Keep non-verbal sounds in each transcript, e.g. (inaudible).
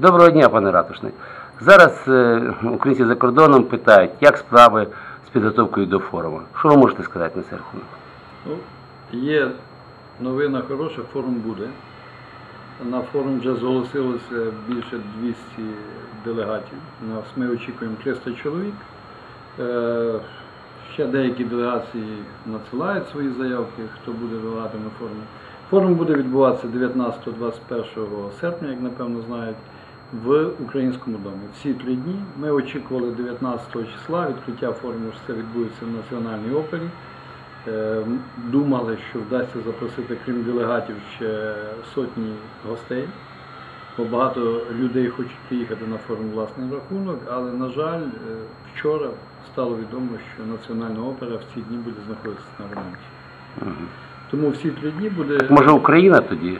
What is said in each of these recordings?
Доброго дня, пане Ратушний. Зараз е, українці за кордоном питають, як справи з підготовкою до форуму. Що ви можете сказати на цей? Ну, є новина хороша, форум буде. На форум вже зголосилося більше 200 делегатів. Нас ми очікуємо 300 чоловік. Е, Ще деякі делегації надсилають свої заявки, хто буде делегатом на форумі. Форум буде відбуватися 19-21 серпня, як напевно знають, в Українському домі. Всі три дні. Ми очікували 19 числа відкриття форуму, що це відбудеться в Національній опері. Е, Думали, що вдасться запросити, крім делегатів, ще сотні гостей. Бо багато людей хочуть приїхати на форум власний рахунок, але, на жаль, е, вчора стало відомо, що Національна опера в ці дні буде знаходитися на ремонті. Тому всі три дні буде. Може Україна тоді?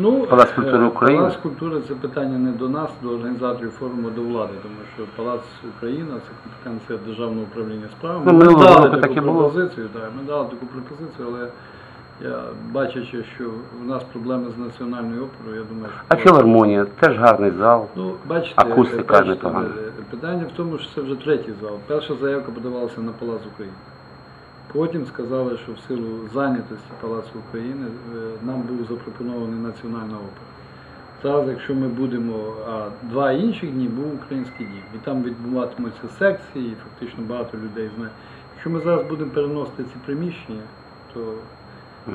Ну, Палац культури е, України? Палац культури це питання не до нас, до організаторів форуму, до влади, тому що Палац Україна це компетенція Державного управління справами. Ну, ми минулого дали таку так пропозицію, так, ми дали таку пропозицію, але я бачачи, що в нас проблеми з національною оперою, я думаю, що А філармонія, теж гарний зал. Ну, бачите, Акустика бачите, непогана. питання в тому, що це вже третій зал. Перша заявка подавалася на Палац України. Потім сказали, що в силу зайнятості Палацу України е, нам був запропонований Національна опера. Зараз, якщо ми будемо, а два інших дні був український дім. І там відбуватимуться секції, і фактично багато людей знає. Якщо ми зараз будемо переносити ці приміщення, то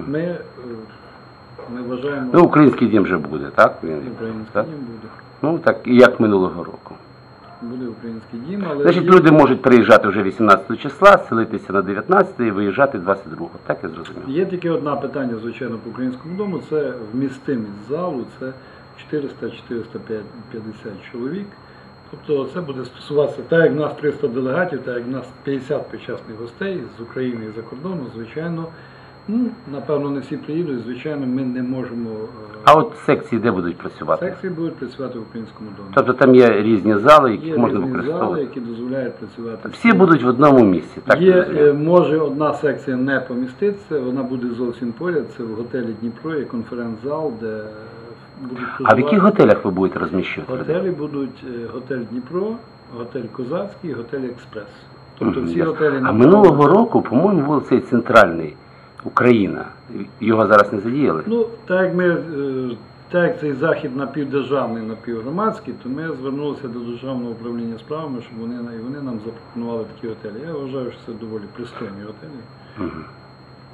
ми, е, ми вважаємо, Ну, український дім вже буде, так? Український так? дім буде. Ну так, і як минулого року. Буде український дім, але Значить, люди можуть приїжджати вже 18 числа, селитися на 19 і виїжджати 22. Так я зрозумів. Є тільки одне питання, звичайно, по українському дому. Це вмістимість залу, це 400-450 чоловік. Тобто це буде стосуватися, так як в нас 300 делегатів, так як в нас 50 почесних гостей з України і за кордону, звичайно, ну, напевно, не всі приїдуть, звичайно, ми не можемо. е, А от секції де будуть працювати? Секції будуть працювати в українському домі. Тобто там є різні зали, які Є можна різні зали, використовувати. які дозволяють працювати. Всі будуть в одному місці, так я Є, розумію? е, може одна секція не поміститься, вона буде зовсім поряд. Це в готелі Дніпро, є конференц-зал, де будуть А в яких проживати. готелях ви будете розміщувати? людей? готелі будуть е, готель Дніпро, готель Козацький, готель Експрес. Тобто Мгм, всі ясно. готелі А на минулого року, по-моєму, був цей центральний Україна. Його зараз не задіяли. Ну, так як ми. е, Так як цей захід напівдержавний, напівгромадський, то ми звернулися до державного управління справами, щоб вони і вони нам запропонували такі готелі. Я вважаю, що це доволі пристойні готелі. Мгм.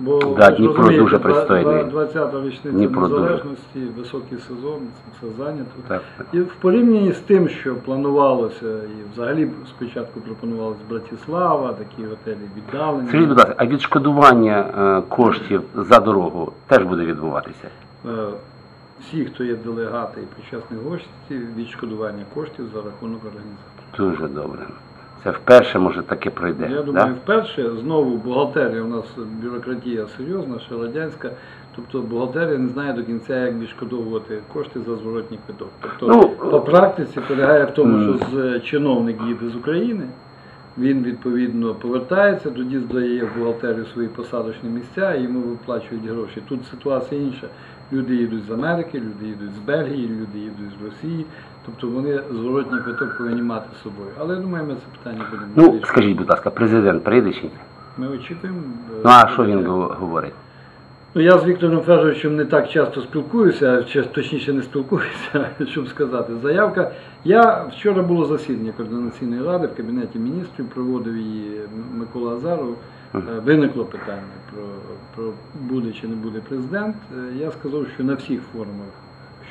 Бо Да, Дніпро дуже пристойний. 20-та річниця Дніпро дуже. незалежності, високий сезон, це все зайнято. Так, так. І в порівнянні з тим, що планувалося, і взагалі спочатку пропонувалось Братислава, такі готелі віддалені. Скажіть, будь ласка, а відшкодування е, коштів за дорогу теж буде відбуватися? Е, Всі, хто є делегати і причасні гості, відшкодування коштів за рахунок організації. Дуже добре. Це вперше може таке пройде. Я да? думаю, вперше знову бухгалтерія у нас бюрократія серйозна, ще радянська. Тобто бухгалтерія не знає до кінця, як відшкодовувати кошти за зворотній квиток. Тобто Ну, по практиці полягає в тому, що з чиновник їде з України, він відповідно повертається, тоді здає в бухгалтерію свої посадочні місця і йому виплачують гроші. Тут ситуація інша. Люди їдуть з Америки, люди їдуть з Бельгії, люди їдуть з Росії. Тобто вони зворотній квиток повинні мати з собою. Але я думаю, ми це питання будемо Ну, вирішувати. скажіть, будь ласка, президент прийде чи ні? Ми очікуємо. е, Ну а що він говорить? Ну, я з Віктором Федоровичем не так часто спілкуюся, чи точніше не спілкуюся, (laughs) щоб сказати. Заявка. Я вчора було засідання координаційної ради в кабінеті міністрів, проводив її Микола Азаров. Е, Виникло питання про, про буде чи не буде президент. Е, Я сказав, що на всіх форумах,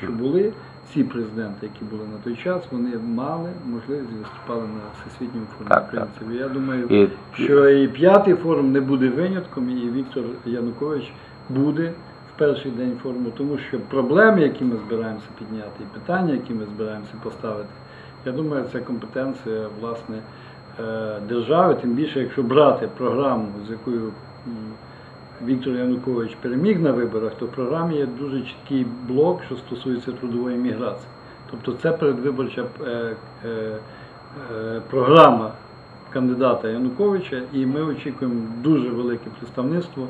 що були, всі президенти, які були на той час, вони мали можливість виступали на всесвітньому форумі Так, так. українців. Я думаю, І що і п'ятий форум не буде винятком, і Віктор Янукович буде в перший день форуму, тому що проблеми, які ми збираємося підняти, і питання, які ми збираємося поставити, я думаю, це компетенція власне е, держави, тим більше, якщо брати програму, з якою Віктор Янукович переміг на виборах, то в програмі є дуже чіткий блок, що стосується трудової міграції. Тобто це передвиборча е, е, е, програма кандидата Януковича, і ми очікуємо дуже велике представництво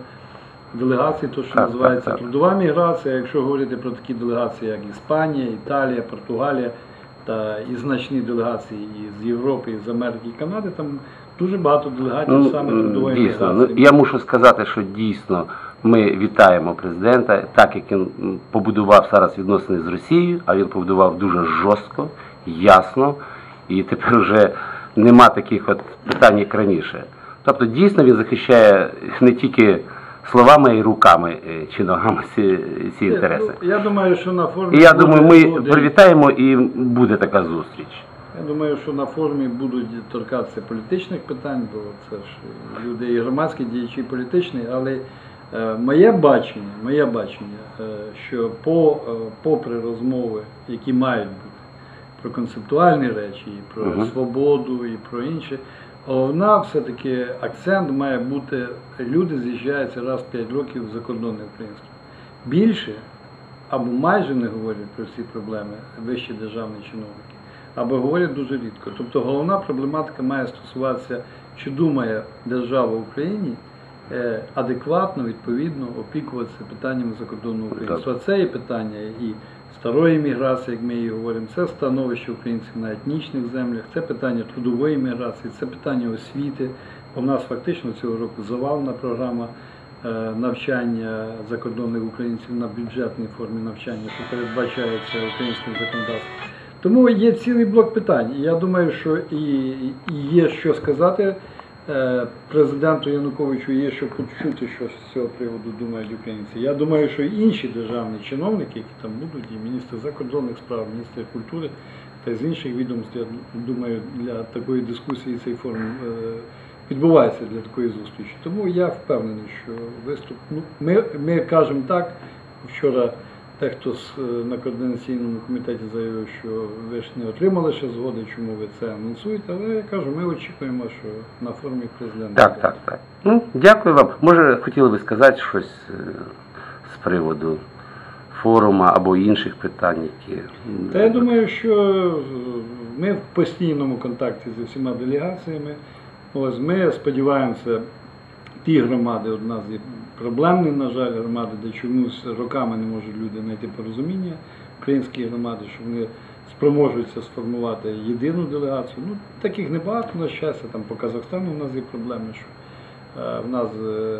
делегацій, то що називається трудова міграція. Якщо говорити про такі делегації, як Іспанія, Італія, Португалія, та і значні делегації і з Європи, і з Америки, і Канади, там дуже багато делегатів Ну, саме трудової дійсно, ну, я мушу сказати, що дійсно ми вітаємо президента, так як він побудував зараз відносини з Росією, а він побудував дуже жорстко, ясно, і тепер вже нема таких от питань, як раніше. Тобто дійсно він захищає не тільки словами й руками е, чи ногами ці, ці інтереси. Ну, Я думаю, що на форумі І я думаю, ми буде- привітаємо і буде така зустріч. Я думаю, що на форумі будуть торкатися політичних питань, бо це ж люди і громадські діячі політичні, але е, моє бачення, моє бачення, е, що по, попри розмови, які мають бути про концептуальні речі, і про Мгм. свободу, і про інше, головна все-таки акцент має бути, люди з'їжджаються раз в 5 років в закордонне українство. Більше або майже не говорять про всі проблеми вищі державні чиновники, або говорять дуже рідко. Тобто головна проблематика має стосуватися, чи думає держава в Україні е, адекватно, відповідно опікуватися питаннями закордонного українства. Це є питання і старої міграції, як ми її говоримо, це становище українців на етнічних землях, це питання трудової міграції, це питання освіти. У нас фактично цього року завалена програма е, навчання закордонних українців на бюджетній формі навчання, що передбачається українським законодавством. Тому є цілий блок питань. Я думаю, що і, є що сказати президенту Януковичу, є що почути, що з цього приводу думають українці. Я думаю, що і інші державні чиновники, які там будуть, і міністр закордонних справ, міністр культури та з інших відомств, я думаю, для такої дискусії цей форум е, відбувається для такої зустрічі. Тому я впевнений, що виступ. Ну, ми, ми кажемо так. Вчора дехто з, е, на координаційному комітеті заявив, що ви ж не отримали ще згоди, чому ви це анонсуєте. Але я кажу, ми очікуємо, що на форумі президента. Так, так, так. Ну, дякую вам. Може, хотіли би сказати щось е, з приводу форуму або інших питань, які. Та я думаю, що е, ми в постійному контакті зі всіма делегаціями. Ось ми сподіваємося, ті громади, от у проблемні, на жаль, громади, де чомусь роками не можуть люди знайти порозуміння, українські громади, що вони спроможуються сформувати єдину делегацію. Ну, таких небагато, на щастя, там по Казахстану в нас є проблеми, що е, в нас е,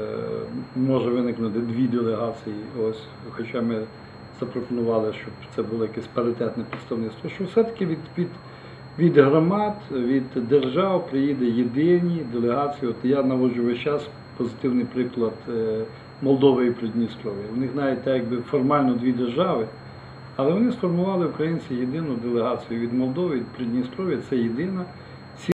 може виникнути дві делегації, ось, хоча ми запропонували, щоб це було якесь паритетне представництво, що все-таки від, від, від громад, від держав приїде єдині делегації. От я наводжу весь час позитивний приклад е, Молдови і Придністров'я. У них навіть так якби формально дві держави, але вони сформували українці єдину делегацію від Молдови, від Придністров'я, це єдина.